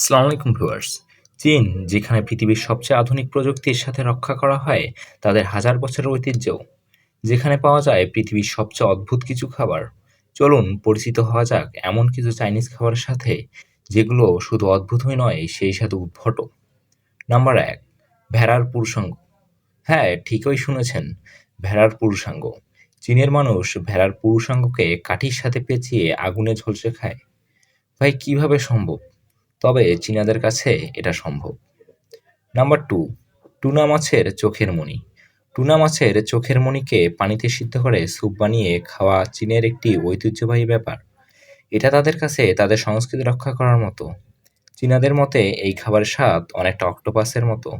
আসসালামু আলাইকুম ভিউয়ার্স চীন, যেখানে পৃথিবীর সবচেয়ে আধুনিক প্রযুক্তির সাথে রক্ষা করা হয়, তাদের হাজার বছরের ঐতিহ্য যেখানে পাওয়া যায় পৃথিবীর সবচেয়ে অদ্ভুত কিছু খাবার। চলুন, পরিচিত হওয়া যাক এমন কিছু চাইনিজ খাবারের সাথে, যেগুলো শুধু অদ্ভুতই নয়, সেই সাথে উদ্ভট। নাম্বার এক, ভেড়ার পুরুষাঙ্গ। হ্যাঁ ঠিকই শুনেছেন, ভেড়ার পুরুষাঙ্গ। চীনের মানুষ ভেড়ার পুরুষাঙ্গকে কাঠির সাথে পেঁচিয়ে আগুনে ঝলসে খায়। ভাই, কীভাবে সম্ভব? তবে চীনাদের কাছে এটা সম্ভব। নাম্বার টু টুনা মাছের চোখের মণি টুনা মাছের চোখের মণিকে পানিতে সিদ্ধ করে স্যুপ বানিয়ে খাওয়া চীনের একটি ঐতিহ্যবাহী ব্যাপার। এটা তাদের কাছে তাদের সংস্কৃতি রক্ষা করার মতো। চীনাদের মতে এই খাবারের স্বাদ অনেকটা অক্টোপাসের মতো।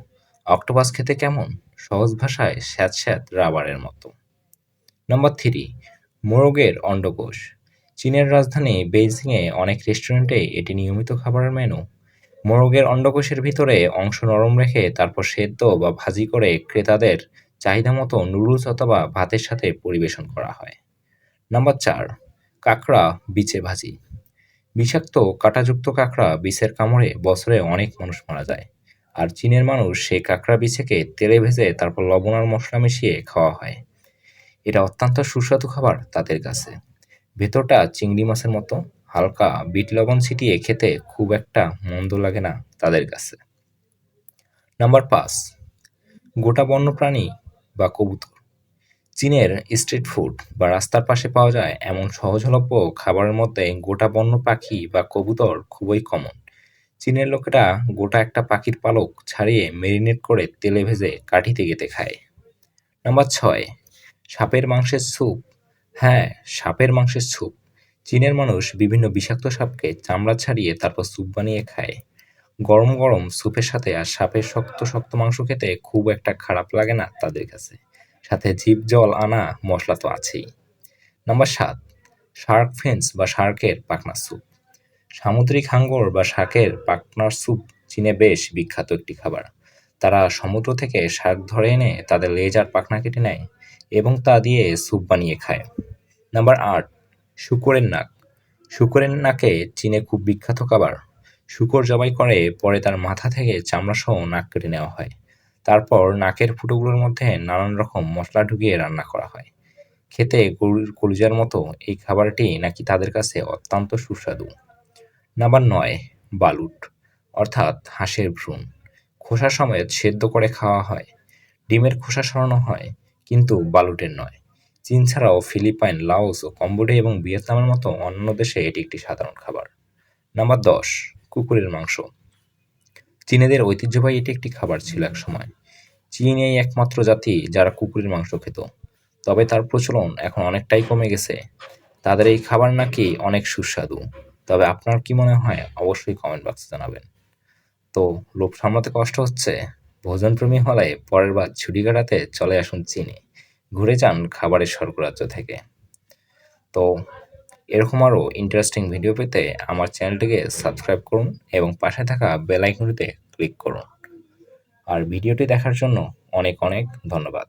অক্টোপাস খেতে কেমন? সহজ ভাষায় স্যাঁত স্যাঁত রাবারের মতো। নাম্বার থ্রি মোরগের অন্ডকোষ। চীনের রাজধানী বেইজিংয়ে অনেক রেস্টুরেন্টে এটি নিয়মিত খাবারের মেনু। মোরগের অন্ডকোষের ভিতরে অংশ নরম রেখে তারপর সেদ্ধ বা ভাজি করে ক্রেতাদের চাহিদা মতো নুডলস অথবা ভাতের সাথে পরিবেশন করা হয়। নাম্বার চার, কাঁকড়া বিচে ভাজি। বিষাক্ত কাঁটাযুক্ত কাঁকড়া বিষের কামড়ে বছরে অনেক মানুষ মারা যায়। আর চীনের মানুষ সেই কাঁকড়া বিছেকে তেলে ভেজে তারপর লবণ আর মশলা মিশিয়ে খাওয়া হয়। এটা অত্যন্ত সুস্বাদু খাবার তাদের কাছে। ভেতরটা চিংড়ি মাছের মতো, হালকা বিট লবণ ছিটিয়ে খেতে খুব একটা মন্দ লাগে না তাদের কাছে। নাম্বার পাঁচ, গোটা বন্য প্রাণী বা কবুতর। চীনের স্ট্রিট ফুড বা রাস্তার পাশে পাওয়া যায় এমন সহজলভ্য খাবারের মধ্যে গোটা বন্য পাখি বা কবুতর খুবই কমন চীনের লোকেরা গোটা একটা পাখির পালক ছাড়িয়ে মেরিনেট করে তেলে ভেজে কাঠিতে গেতে খায়। নাম্বার ছয়, সাপের মাংসের স্যুপ হ্যাঁ সাপের মাংসের স্যুপ। চীনের মানুষ বিভিন্ন বিষাক্ত সাপকে চামড়া ছাড়িয়ে তারপর স্যুপ বানিয়ে খায়। গরম গরম স্যুপের সাথে আর সাপের শক্ত শক্ত মাংস খেতে খুব একটা খারাপ লাগে না তাদের কাছে। সাথে জিভ জল আনা মশলা তো আছেই। নাম্বার সাত, শার্ক ফিন্স বা শার্কের পাকনা স্যুপ। সামুদ্রিক হাঙ্গর বা শার্কের পাকনার স্যুপ চীনে বেশ বিখ্যাত একটি খাবার। তারা সমুদ্র থেকে শার্ক ধরে এনে তাদের লেজ আর পাখনা কেটে নেয়। এবং তা দিয়ে স্যুপ বানিয়ে খায়। নাম্বার আট, শুকরের নাক। শুকরের নাকে চীনে খুব বিখ্যাত খাবার। শুকর জবাই করে, পরে তার মাথা থেকে চামড়া সহ নাক কেটে নেওয়া হয়। তারপর নাকের ফুটোগুলোর মধ্যে নানান রকম মশলা ঢুকিয়ে রান্না করা হয়। খেতে গরুর কলিজার মতো এই খাবারটি নাকি তাদের কাছে অত্যন্ত সুস্বাদু। নাম্বার নয়, বালুট, অর্থাৎ হাঁসের ভ্রূণ। খোসা সমেত সেদ্ধ করে খাওয়া হয়। ডিমের খোসা সরানো হয়। কিন্তু বালুটের নয়। চীন ছাড়াও ফিলিপাইন, লাওস ও কম্বোডিয়া এবং ভিয়েতনামের মতো অন্যান্য দেশে এটি একটি সাধারণ খাবার। নাম্বার দশ, কুকুরের মাংস। চীনেদের ঐতিহ্যবাহী এটি একটি খাবার ছিল এক সময় চীন এই একমাত্র জাতি যারা কুকুরের মাংস খেত। তবে তার প্রচলন এখন অনেকটাই কমে গেছে। তাদের এই খাবার নাকি অনেক সুস্বাদু। তবে আপনার কি মনে হয়? অবশ্যই কমেন্ট বক্সে জানাবেন। তো লোভ সামলাতে কষ্ট হচ্ছে? ভোজনপ্রেমী হলে পরের বার ছুটি কাটাতে চলে আসুন চীনে। ঘুরে যান খাবারের স্বর্গরাজ্য থেকে। তো, এরকম আরও ইন্টারেস্টিং ভিডিও পেতে আমার চ্যানেলটিকে সাবস্ক্রাইব করুন এবং পাশে থাকা বেল আইকনটিতে ক্লিক করুন। আর ভিডিওটি দেখার জন্য অনেক অনেক ধন্যবাদ।